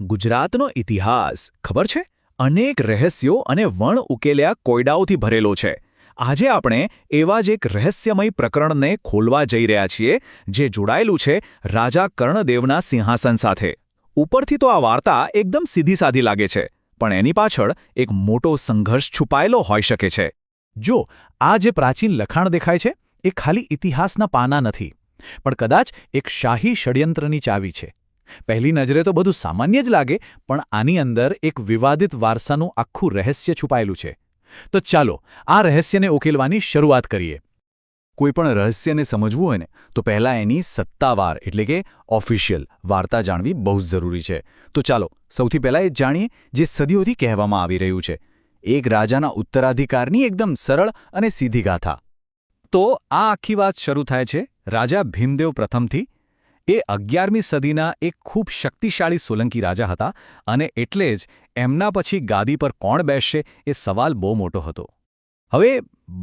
ગુજરાતનો ઇતિહાસ, ખબર છે? અનેક રહસ્યો અને વણ ઉકેલ્યા કોયડાઓથી ભરેલો છે. આજે આપણે એવા જ એક રહસ્યમય પ્રકરણને ખોલવા જઈ રહ્યા છીએ, જે જોડાયેલું છે રાજા કર્ણદેવના સિંહાસન સાથે. ઉપરથી તો આ વાર્તા એકદમ સીધી સાધી લાગે છે, પણ એની પાછળ એક મોટો સંઘર્ષ છુપાયેલો હોઈ શકે છે. જો આ જે પ્રાચીન લખાણ દેખાય છે, એ ખાલી ઇતિહાસના પાના નથી, પણ કદાચ એક શાહી ષડયંત્રની ચાવી છે. પહેલી નજરે તો બધું સામાન્ય જ લાગે, પણ આની અંદર એક વિવાદિત વારસાનું આખું રહસ્ય છુપાયેલું છે. તો ચાલો, આ રહસ્યને ઉકેલવાની શરૂઆત કરીએ. કોઈપણ રહસ્યને સમજવું હોય ને, તો પહેલાં એની સત્તાવાર, એટલે કે ઓફિશિયલ વાર્તા જાણવી બહુ જ જરૂરી છે. તો ચાલો, સૌથી પહેલાં એ જાણીએ જે સદીઓથી કહેવામાં આવી રહ્યું છે. એક રાજાના ઉત્તરાધિકારની એકદમ સરળ અને સીધી ગાથા. તો આ આખી વાત શરૂ થાય છે રાજા ભીમદેવ પ્રથમથી એ અગિયારમી સદીના એક ખૂબ શક્તિશાળી સોલંકી રાજા હતા અને એટલે જ એમના પછી ગાદી પર કોણ બેસશે એ સવાલ બહુ મોટો હતો. હવે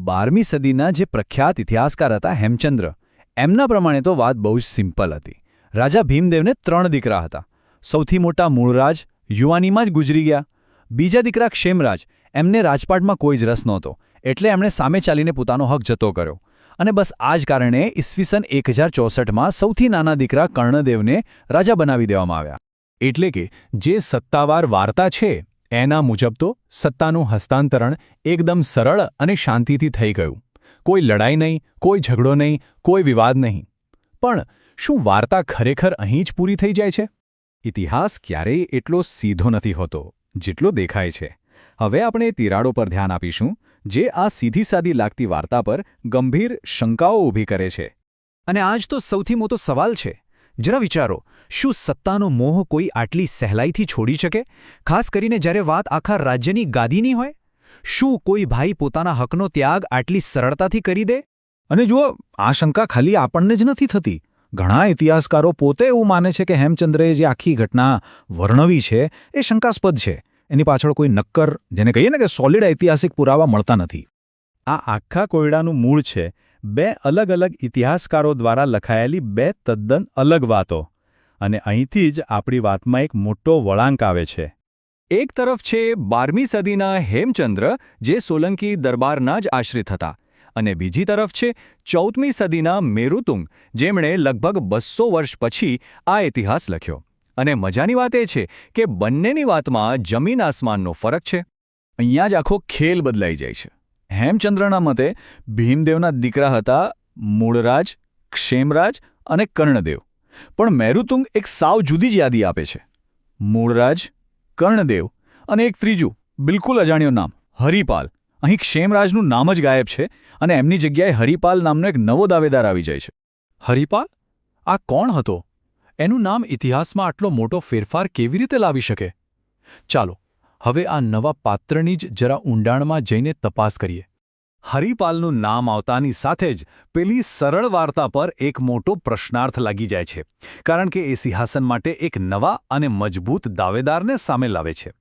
બારમી સદીના જે પ્રખ્યાત ઇતિહાસકાર હતા હેમચંદ્ર, એમના પ્રમાણે તો વાત બહુ જ સિમ્પલ હતી. રાજા ભીમદેવને ત્રણ દીકરા હતા. સૌથી મોટા મૂળરાજ યુવાનીમાં જ ગુજરી ગયા. બીજા દીકરા ક્ષેમરાજ, એમને રાજપાટમાં કોઈ જ રસ નહોતો, એટલે એમણે સામે ચાલીને પોતાનો હક જતો કર્યો. અને બસ આ જ કારણે ઈસવીસન એક હજાર ચોસઠમાં સૌથી નાના દીકરા કર્ણદેવને રાજા બનાવી દેવામાં આવ્યા. એટલે કે જે સત્તાવાર વાર્તા છે, એના મુજબ તો સત્તાનું હસ્તાંતરણ એકદમ સરળ અને શાંતિથી થઈ ગયું. કોઈ લડાઈ નહીં, કોઈ ઝઘડો નહીં, કોઈ વિવાદ નહીં. પણ શું વાર્તા ખરેખર અહીં જ પૂરી થઈ જાય છે? ઇતિહાસ ક્યારેય એટલો સીધો નથી હોતો, જેટલો દેખાય છે. હવે આપણે તિરાડો પર ધ્યાન આપીશું, જે આ સીધી સાદી લાગતી વાર્તા પર ગંભીર શંકાઓ ઊભી કરે છે. અને આજ તો સૌથી મોટો સવાલ છે. જરા વિચારો, શું સત્તાનો મોહ કોઈ આટલી સહેલાઈથી છોડી શકે? ખાસ કરીને જ્યારે વાત આખા રાજ્યની ગાદીની હોય? શું કોઈ ભાઈ પોતાના હકનો ત્યાગ આટલી સરળતાથી કરી દે? અને જુઓ, આ શંકા ખાલી આપણને જ નથી થતી. ઘણા ઇતિહાસકારો પોતે એવું માને છે કે હેમચંદ્રએ જે આખી ઘટના વર્ણવી છે, એ શંકાસ્પદ છે. એની પાછળ કોઈ નક્કર જેને કહીએ ને કે સોલિડ ઐતિહાસિક પુરાવા મળતા નથી. આ આખા કોયડાનું મૂળ છે. બે અલગ અલગ ઇતિહાસકારો દ્વારા લખાયેલી બે તદ્દન અલગ વાતો. અને અહીંથી જ આપણી વાતમાં એક મોટો વળાંક આવે છે. એક તરફ છે બારમી સદીના હેમચંદ્ર જે સોલંકી દરબારના જ આશ્રિત હતા. અને બીજી તરફ છે ચૌદમી સદીના મેરુતુંગ જેમણે લગભગ બસો વર્ષ પછી આ ઇતિહાસ લખ્યો. અને મજાની વાત એ છે કે બંનેની વાતમાં જમીન આસમાનનો ફરક છે. અહીંયા જ આખો ખેલ બદલાઈ જાય છે. હેમચંદ્રના મતે ભીમદેવના દીકરા હતા મૂળરાજ, ક્ષેમરાજ અને કર્ણદેવ. પણ મેરુતુંગ એક સાવ જુદી જ યાદી આપે છે. મૂળરાજ, કર્ણદેવ અને એક ત્રીજું, બિલકુલ અજાણ્યું નામ, હરિપાલ. અહીં ક્ષેમરાજનું નામ જ ગાયબ છે અને એમની જગ્યાએ હરિપાલ નામનો એક નવો દાવેદાર આવી જાય છે. હરિપાલ? આ કોણ હતો? એનું નામ ઇતિહાસમાં આટલો મોટો ફેરફાર કેવી રીતે લાવી શકે? ચાલો, હવે આ નવા પાત્રની જ જરા ઊંડાણમાં જઈને તપાસ કરીએ. હરિપાલનું નામ આવતાની સાથે જ પેલી સરળ વાર્તા પર એક મોટો પ્રશ્નાર્થ લાગી જાય છે, કારણ કે એ સિંહાસન માટે એક નવા અને મજબૂત દાવેદારને સામે લાવે છે.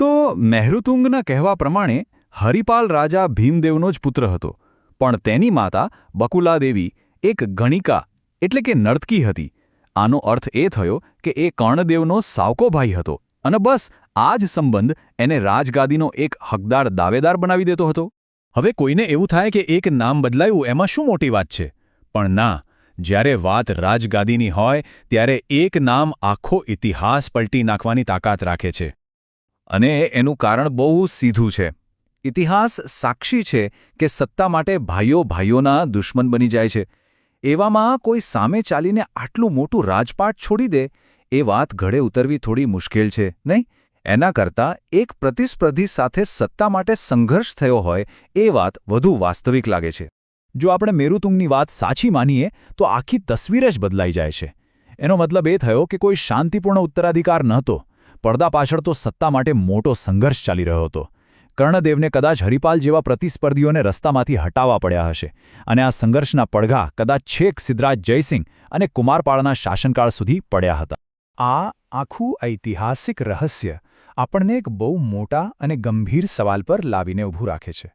તો મહેરુતુંગના કહેવા પ્રમાણે, હરિપાલ રાજા ભીમદેવનો જ પુત્ર હતો, પણ તેની માતા બકુલાદેવી એક ગણિકા, એટલે કે નર્તકી હતી આનો અર્થ એ થયો કે એ કર્ણદેવનો સાવકો ભાઈ હતો અને બસ આ જ સંબંધ એને રાજગાદીનો એક હકદાર દાવેદાર બનાવી દેતો હતો. હવે કોઈને એવું થાય કે એક નામ બદલાયું એમાં શું મોટી વાત છે? પણ ના, જ્યારે વાત રાજગાદીની હોય ત્યારે એક નામ આખો ઇતિહાસ પલટી નાખવાની તાકાત રાખે છે. અને એનું કારણ બહુ સીધું છે. ઇતિહાસ સાક્ષી છે કે સત્તા માટે ભાઈઓ ભાઈઓના દુશ્મન બની જાય છે. એવામાં કોઈ સામે ચાલીને આટલું મોટું રાજપાટ છોડી દે, એ વાત ઘડે ઉતરવી થોડી મુશ્કેલ છે, નહીં? એના કરતાં એક પ્રતિસ્પર્ધી સાથે સત્તા માટે સંઘર્ષ થયો હોય, એ વાત વધુ વાસ્તવિક લાગે છે. જો આપણે મેરુતુંગની વાત સાચી માનીએ, તો આખી તસવીર જ બદલાઈ જાય છે. એનો મતલબ એ થયો કે કોઈ શાંતિપૂર્ણ ઉત્તરાધિકાર નહોતો. પડદા પાછળ તો સત્તા માટે મોટો સંઘર્ષ ચાલી રહ્યો હતો. કર્ણદેવને કદાચ હરિપાલ જેવા પ્રતિસ્પર્ધીઓને રસ્તામાંથી હટાવવા પડ્યા હશે અને આ સંઘર્ષના પડઘા કદાચ છેક સિદ્ધરાજ જયસિંહ અને કુમારપાળના શાસનકાળ સુધી પડ્યા હતા. આ આખું ઐતિહાસિક રહસ્ય આપણને એક બહુ મોટા અને ગંભીર સવાલ પર લાવીને ઊભું રાખે છે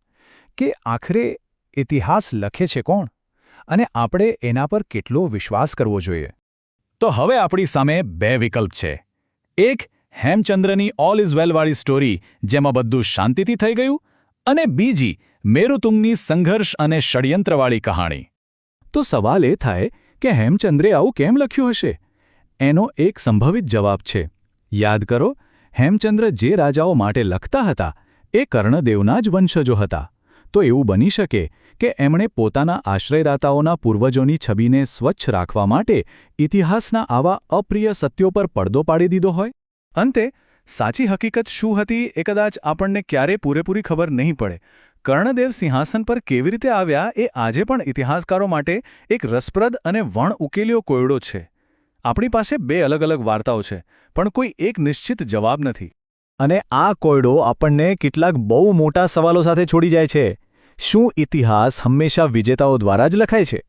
કે આખરે ઇતિહાસ લખે છે કોણ અને આપણે એના પર કેટલો વિશ્વાસ કરવો જોઈએ? તો હવે આપણી સામે બે વિકલ્પ છે. એક હેમચંદ્રની ઓલ ઇઝ વેલવાળી સ્ટોરી જેમાં બધું શાંતિથી થઈ ગયું અને બીજી મેરુતુંગની સંઘર્ષ અને ષડયંત્રવાળી કહાણી. તો સવાલ એ થાય કે હેમચંદ્રે આવું કેમ લખ્યું હશે? એનો એક સંભવિત જવાબ છે. યાદ કરો, હેમચંદ્ર જે રાજાઓ માટે લખતા હતા એ કર્ણદેવના જ વંશજો હતા. તો એવું બની શકે કે એમણે પોતાના આશ્રયદાતાઓના પૂર્વજોની છબીને સ્વચ્છ રાખવા માટે ઇતિહાસના આવા અપ્રિય સત્યો પર પડદો પાડી દીધો હોય? અંતે, સાચી હકીકત શું હતી એ કદાચ આપણને ક્યારે પૂરેપૂરી ખબર નહીં પડે. કર્ણદેવ સિંહાસન પર કેવી રીતે આવ્યા એ આજે પણ ઇતિહાસકારો માટે એક રસપ્રદ અને વણ ઉકેલ્યો કોયડો છે. આપણી પાસે બે અલગ અલગ વાર્તાઓ છે, પણ કોઈ એક નિશ્ચિત જવાબ નથી. અને આ કોયડો આપણને કેટલાક બહુ મોટા સવાલો સાથે છોડી જાય છે. શું ઇતિહાસ હંમેશા વિજેતાઓ દ્વારા જ લખાય છે?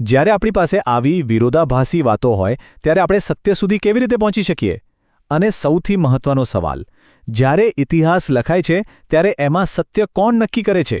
જ્યારે આપણી પાસે આવી વિરોધાભાસી વાતો હોય, ત્યારે આપણે સત્ય સુધી કેવી રીતે પહોંચી શકીએ? અને સૌથી મહત્વનો સવાલ. જ્યારે ઇતિહાસ લખાય છે, ત્યારે એમાં સત્ય કોણ નક્કી કરે છે?